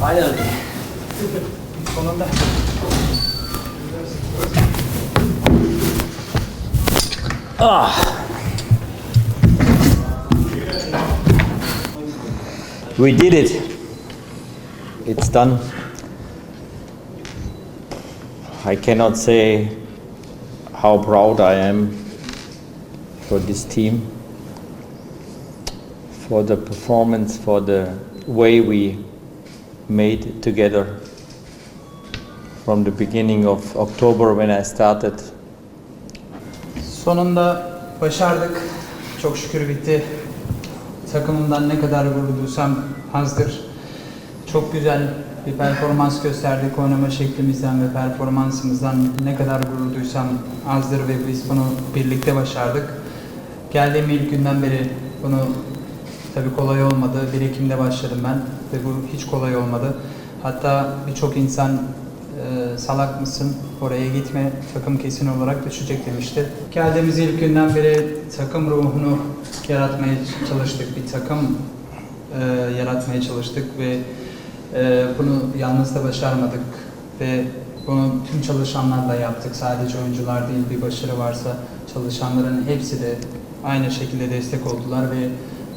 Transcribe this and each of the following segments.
Aynen. Sonunda. Ah. We did it. It's done. I cannot say how proud I am for this team, for the performance, for the way we made together from the beginning of October when I started. Sonunda başardık. Çok şükür bitti. Takımımdan ne kadar gurur duysam azdır. Çok güzel bir performans gösterdik oynama şeklimizden ve performansımızdan ne kadar gurur duysam azdır ve biz bunu birlikte başardık. Geldiğim ilk günden beri bunu tabii kolay olmadı. 1 Ekim'de başladım ben ve bu hiç kolay olmadı. Hatta birçok insan e, salak mısın oraya gitme takım kesin olarak düşecek demişti. Geldiğimiz ilk günden beri takım ruhunu yaratmaya çalıştık. Bir takım e, yaratmaya çalıştık ve e, bunu yalnız da başarmadık ve bunu tüm çalışanlarla yaptık. Sadece oyuncular değil bir başarı varsa çalışanların hepsi de aynı şekilde destek oldular ve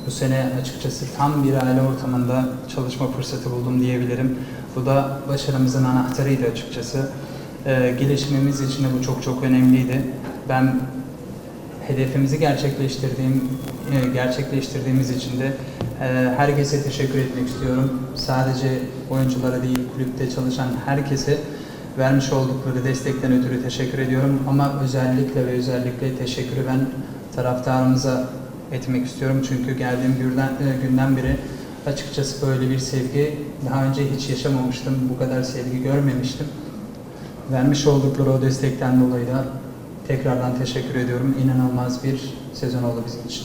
bu sene açıkçası tam bir aile ortamında çalışma fırsatı buldum diyebilirim. Bu da başarımızın anahtarıydı açıkçası. Ee, gelişimimiz için de bu çok çok önemliydi. Ben hedefimizi gerçekleştirdiğim e, gerçekleştirdiğimiz için de e, herkese teşekkür etmek istiyorum. Sadece oyunculara değil, kulüpte çalışan herkese vermiş oldukları destekten ötürü teşekkür ediyorum. Ama özellikle ve özellikle teşekkürü ben taraftarımıza etmek istiyorum. Çünkü geldiğim günden, e, günden beri açıkçası böyle bir sevgi daha önce hiç yaşamamıştım. Bu kadar sevgi görmemiştim. Vermiş oldukları o destekten dolayı da tekrardan teşekkür ediyorum. İnanılmaz bir sezon oldu bizim için.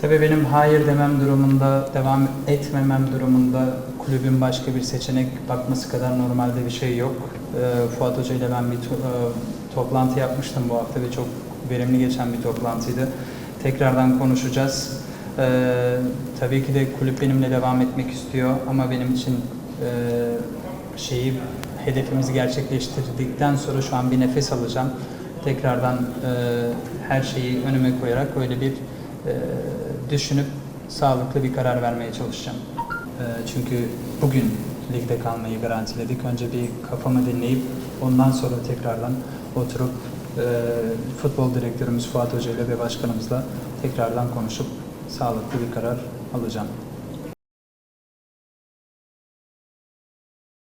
Tabii benim hayır demem durumunda, devam etmemem durumunda kulübün başka bir seçenek bakması kadar normalde bir şey yok. Ee, Fuat Hoca ile ben bir to- e, toplantı yapmıştım bu hafta ve çok verimli geçen bir toplantıydı. Tekrardan konuşacağız. Ee, tabii ki de kulüp benimle devam etmek istiyor ama benim için e, şeyi hedefimizi gerçekleştirdikten sonra şu an bir nefes alacağım. Tekrardan e, her şeyi önüme koyarak öyle bir e, düşünüp sağlıklı bir karar vermeye çalışacağım. E, çünkü bugün ligde kalmayı garantiledik. Önce bir kafamı dinleyip ondan sonra tekrardan oturup e, futbol direktörümüz Fuat Hoca ile ve başkanımızla tekrardan konuşup sağlıklı bir karar alacağım.